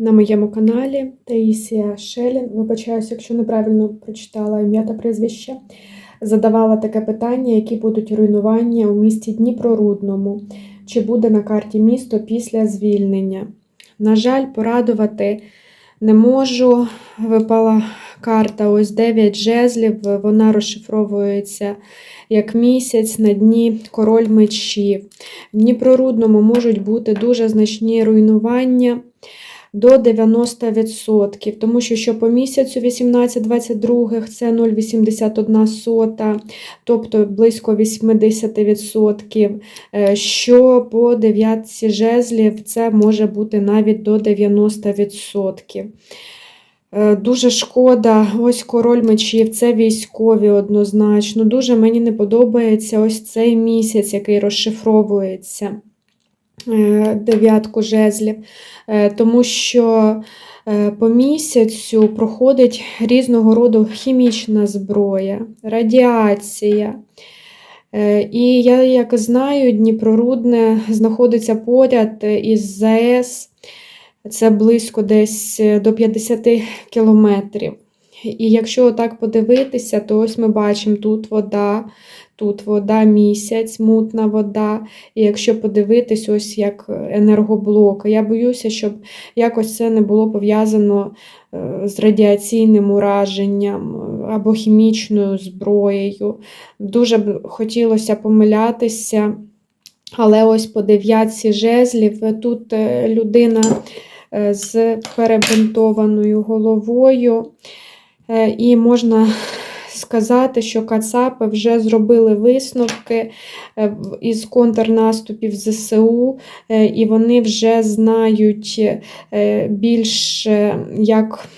на моєму каналі Таїсія Шелін. Вибачаюся, якщо неправильно прочитала ім'я та прізвище. Задавала таке питання, які будуть руйнування у місті Дніпрорудному, чи буде на карті місто після звільнення. На жаль, порадувати не можу. Випала карта ось 9 жезлів, вона розшифровується як місяць на дні король мечів. В Дніпрорудному можуть бути дуже значні руйнування до 90%, тому що що по місяцю 18-22 це 0,81 сота, тобто близько 80%, Е, що по 9 жезлів це може бути навіть до 90%. Е, Дуже шкода, ось король мечів, це військові однозначно. Дуже мені не подобається ось цей місяць, який розшифровується дев'ятку жезлів, Е, тому що е, по місяцю проходить різного роду хімічна зброя, радіація. Е, І я, як знаю, Дніпрорудне знаходиться поряд із ЗАЕС. Це близько десь е, до 50 кілометрів. І якщо так подивитися, то ось ми бачимо тут вода, тут вода місяць, мутна вода. І якщо подивитись, ось як енергоблок, я боюся, щоб якось це не було пов'язано е, з радіаційним ураженням е, або хімічною зброєю. Дуже б хотілося помилятися. Але ось по дев'ятці жезлів е, тут людина з перебинтованою головою, і можна сказати, що Кацапи вже зробили висновки е, із контрнаступів ЗСУ, е, і вони вже знають е, більш як.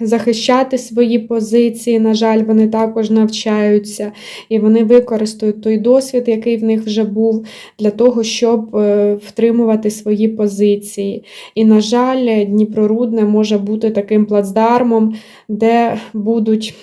Захищати свої позиції, на жаль, вони також навчаються, і вони використають той досвід, який в них вже був, для того, щоб втримувати свої позиції. І, на жаль, Дніпрорудне може бути таким плацдармом, де будуть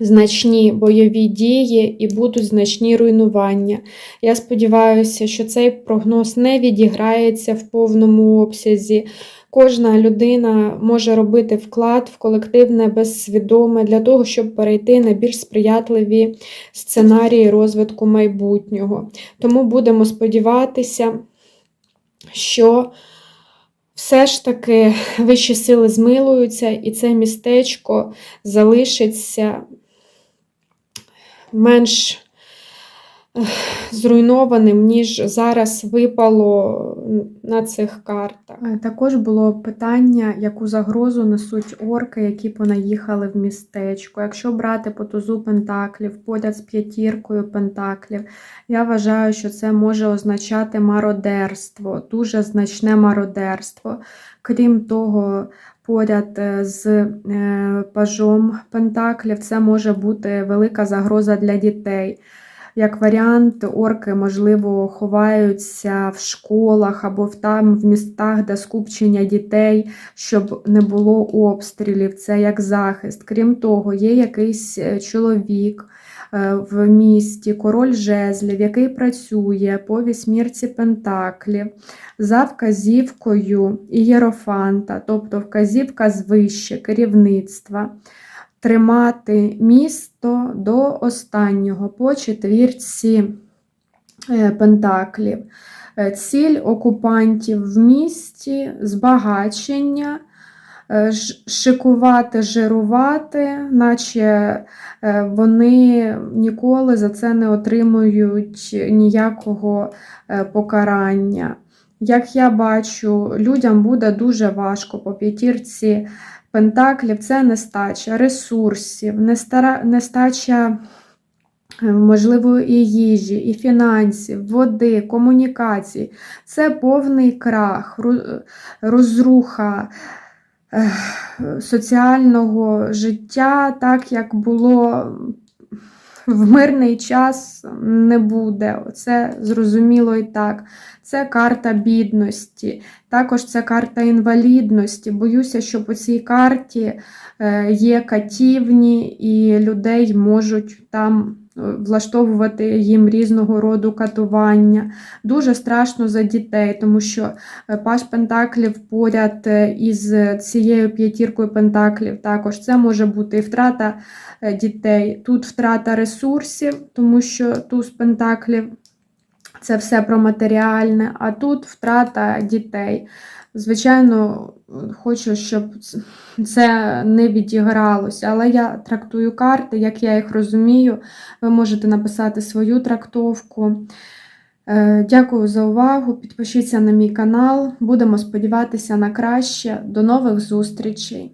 значні бойові дії і будуть значні руйнування. Я сподіваюся, що цей прогноз не відіграється в повному обсязі. Кожна людина може робити вклад в колективне безсвідоме для того, щоб перейти на більш сприятливі сценарії розвитку майбутнього. Тому будемо сподіватися, що все ж таки вищі сили змилуються, і це містечко залишиться mas зруйнованим, ніж зараз випало на цих картах. Е, Також було питання, яку загрозу несуть орки, які понаїхали в містечко. Якщо брати по тузу пентаклів поряд з п'ятіркою пентаклів, я вважаю, що це може означати мародерство, дуже значне мародерство. Крім того, поряд е, з е, пажом пентаклів це може бути велика загроза для дітей. Як варіант, орки, можливо, ховаються в школах або в там в містах, де скупчення дітей, щоб не було обстрілів. Це як захист. Крім того, є якийсь е, чоловік е, в місті, король жезлів, який працює по вісьмірці пентаклів за вказівкою ієрофанта, тобто вказівка звище керівництва тримати місто до останнього по четвірці е, пентаклів. Е, Ціль окупантів в місті збагачення, е, шикувати, жирувати, наче вони ніколи за це не отримують ніякого покарання. Як я бачу, людям буде дуже важко по п'ятірці пентаклів це нестача ресурсів, нестача, е, можливо, і їжі, і фінансів, води, комунікацій. Це повний крах, розруха соціального життя, так як було в мирний час не буде. Це зрозуміло і так. Це карта бідності. Також це карта інвалідності. Боюся, що по цій карті е, є катівні і людей можуть там влаштовувати їм різного роду катування. Дуже страшно за дітей, тому що е, Паш Пентаклів поряд е, із цією п'ятіркою Пентаклів також це може бути і втрата е, дітей. Тут втрата ресурсів, тому що туз Пентаклів це все про матеріальне, а тут втрата дітей. Звичайно, хочу, щоб це не відігралося, але я трактую карти, як я їх розумію. Ви можете написати свою трактовку. Е, Дякую за увагу. Підпишіться на мій канал. Будемо сподіватися на краще. До нових зустрічей!